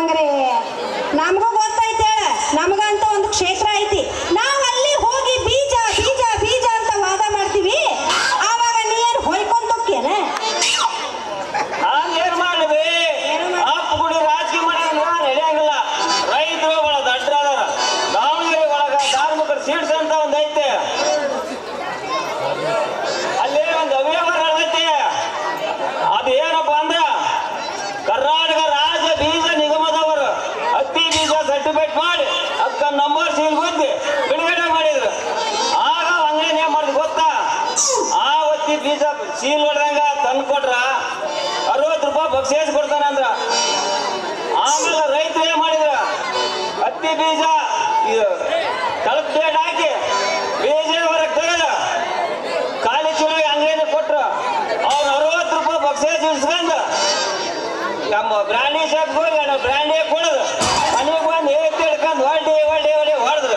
मांग रहे हैं नाम को પક્ષે જ ನಮ್ಮ ಬ್ರಾಂಡಿ ಶಾಪ್ ಹೋಗಿ ನಾವು ಬ್ರಾಂಡಿ ಕೊಡೋದು. ಮನೆಗೆ ಬಂದು ಹೇಗೆ ತಿಳ್ಕೊಂಡು ಹೊಡೆ ಹೊಡೆ ಹೊಡೆ ಹೊಡೆದ್ರು.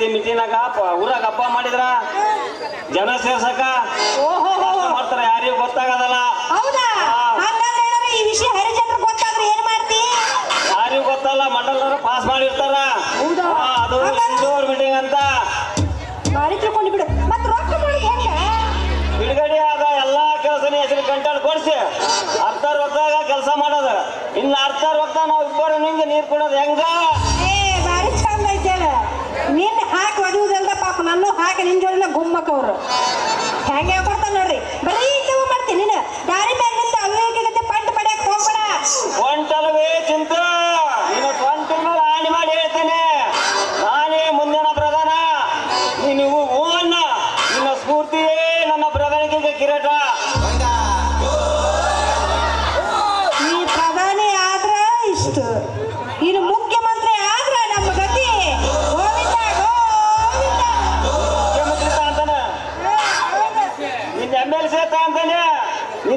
ಐತಿ ಮಿಟಿನಾಗ ಊರಾಗ ಹಬ್ಬ ಮಾಡಿದ್ರ? ಜನ ಸೇರ್ಸಕ? ಮಾಡ್ತಾರ ಯಾರಿಗೂ ಗೊತ್ತಾಗದಲ್ಲ. ಯಾರಿಗೂ ಗೊತ್ತಲ್ಲ ಮಂಡಲದವ್ರು ಪಾಸ್ ಮಾಡಿರ್ತಾರ. ಅದು ಇಂಡೋರ್ ಮೀಟಿಂಗ್ ಅಂತ. ಬಿಡುಗಡೆ ಆದ ಎಲ್ಲಾ ಕೆಲಸನ ಹೆಸರು ಕಂಟಲ್ ಕೊಡ್ಸಿ. ಅರ್ಧ ರೊಕ್ಕದಾಗ ಕೆಲಸ ಮಾಡೋದು. ಇನ್ನು ಅರ್ಧ ರೊಕ್ಕ ನಾವು ಇಬ್ಬರು ನಿಂಗೆ ನೀರು ಕೊಡೋದು ಹೆಂಗ? ಕೆಲವೊಂದು ಜೋಡಿನ ಗುಮ್ಮಕ್ಕವ್ರು ಹೆಂಗೆ ಕೊಡ್ತಾರೆ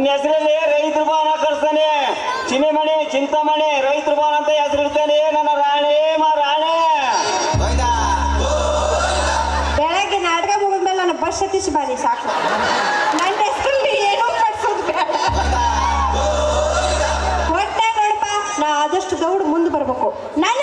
ನಿನ್ನ ಹೆಸರಲ್ಲಿ ರೈತ ಭವನ ಕರ್ಸ್ತಾನೆ ಚಿನಿಮಣಿ ಚಿಂತಾಮಣಿ ರೈತರು ಭವನ ಅಂತ ಹೆಸರಿಡ್ತಾನೆ. ನನ್ನ ರಾಣಿ ಮಾ ರಾಣಿ. ಬೆಳಗ್ಗೆ ನಾಟಕ ಮುಗಿದ್ಮೇಲೆ ನಾನು ಬಸ್ ಹತ್ತಿಸಿ ಬಾರಿ ಸಾಕು. ನನ್ನ ಹೆಸರಲ್ಲಿ ಏನೋ ಕಟ್ಸೋದು ಬೇಡ. ಒಟ್ಟೆ ನೋಡಪ್ಪ ನಾ ಆದಷ್ಟು ದೌಡ್ ಮುಂದೆ ಬರ್ಬೇಕು. ನನ್ನನ್ನ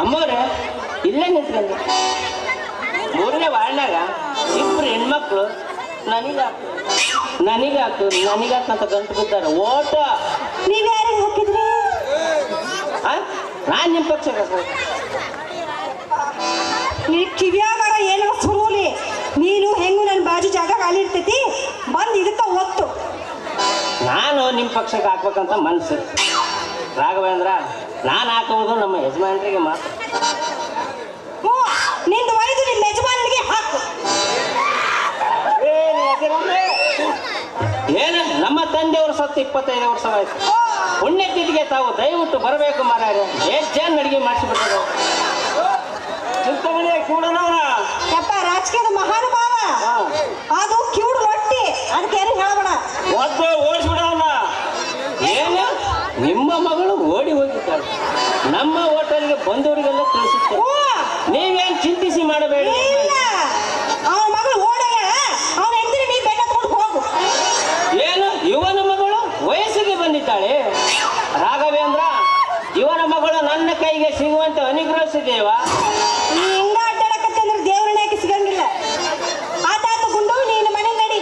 ಅಮ್ಮವ್ರ ಇಲ್ಲೇ ನಿಂತ್ಕೊಂಡು. ಮೂರನೇ ವಾರ್ಡ್ನಾಗ ಇಬ್ರು ಹೆಣ್ಮಕ್ಳು ನನಗಾಕ್ತು ನನಗಾಕ್ತು ನನಗಾಕ ಅಂತ ಗಂಟು ಬಿದ್ದಾರೆ. ಓಟ! ನೀವ್ ಯಾರಿಗೆ ಹಾಕಿದ್ರಿ ನಾನ್ ನಿಮ್ ಪಕ್ಷ ನೀ ಕಿವಿಯಾಗಾರ ಏನೋ ಸುರುಲಿ. ನೀನು ಹೆಂಗು ನನ್ನ ಬಾಜು ಜಾಗ ಖಾಲಿ ಇರ್ತೈತಿ? ಬಂದ್ ಇದಕ್ಕ ಒತ್ತು. ನಾನು ನಿಮ್ಮ ಪಕ್ಷಕ್ಕೆ ಹಾಕ್ಬೇಕಂತ ಮನಸ್ಸು ರಾಘವೇಂದ್ರ ನಾನು ಹಾಕುವುದು ನಮ್ಮ ಯಜಮಾನರಿಗೆ ಮಾತ್ರ. ಹ್ಞೂ ನಿಂದು ಒಯ್ದು ನಿಮ್ಮ ಯಜಮಾನನಿಗೆ ಹಾಕು. ಏನು ನಮ್ಮ ತಂದೆಯವರು ಸತ್ತು ಇಪ್ಪತ್ತೈದು ವರ್ಷವಾಯ್ತು ಪುಣ್ಯತಿಥಿಗೆ ತಾವು ದಯವಿಟ್ಟು ಬರಬೇಕು ಮಾರಾಯ ಎಷ್ಟು ಜನ ಅಡಿಗೆ ಮಾಡಿಸಿಬಿಟ್ಟರು ಚಿಂತಾಮಣಿ ಕೂಡನವನ? ಯಪ್ಪ ರಾಜಕೀಯದ ಮಹಾನುಭಾವ. ಅದು ಮಾಡಬೇಡಿ. ಇಲ್ಲ. ಅವನ ಮಗಳು ಓಡಗ ಅವನ ಹೆಂಡತಿ ನೀ ಬೆನ್ನ ತಗೊಂಡು ಹೋಗು. ಏನು? ಇವನ ಮಗಳು ವಯಸ್ಸಿಗೆ ಬಂದಿದ್ದಾಳೆ. ರಾಘವೇಂದ್ರ ಇವನ ಮಗಳು ನನ್ನ ಕೈಗೆ ಸಿಗುವಂತೆ ಅನುಗ್ರಹಿಸಿದೇವ ನೀ ಹಿಂಗ ಅಡ್ಡಾಡಕತ್ತೆ ಅಂದ್ರೆ ದೇವ್ರನ್ನ ಯಾಕೆ ಸಿಗಂಗಿಲ್ಲ? ಆತಾತ ಗುಂಡು ನೀನು ಮನೆ ನಡಿ.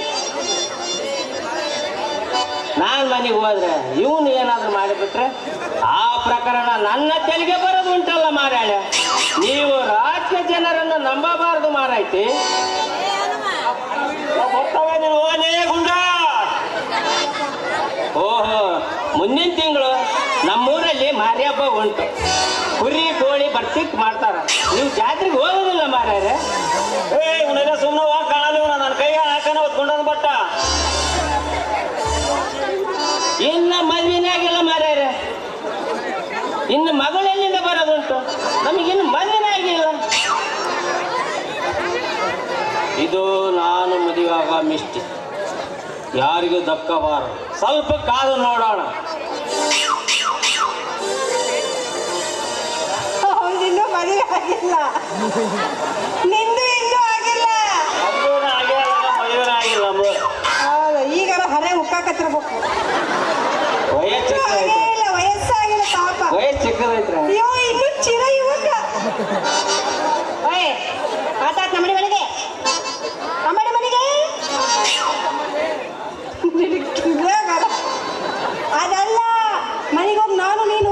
ನಾನ್ ಮನೆಗೆ ಹೋದ್ರೆ ಇವನು ಏನಾದ್ರು ಮಾಡಿಬಿಟ್ರೆ ಆ ಪ್ರಕರಣ ನನ್ನ ತೆಲಿಗೆ ಬರೋದು ಉಂಟಲ್ಲ ಮಾರಾಳೆ ನೀವು ರಾಜ್ಯ ಜನರನ್ನು ನಂಬಬಾರದು ಮಾರಾಯ್ತಿ. ಓಹೋ, ಮುಂದಿನ ತಿಂಗಳು ನಮ್ಮೂರಲ್ಲಿ ಮಾರಿ ಹಬ್ಬ ಉಂಟು. ಕುರಿ, ಕೋಳಿ ಬರ್ತಿಕ್ ಮಾಡ್ತಾರ. ನೀವು ಜಾತ್ರೆಗೆ ಯಾರಿಗೂ ದಕ್ಕಬಾರದು. ಸ್ವಲ್ಪ ಕಾದು ನೋಡೋಣ. ಮದುವೆ ಆಗಿಲ್ಲ. ಮನೆಗೋಗಿ ನಾನು ನೀನು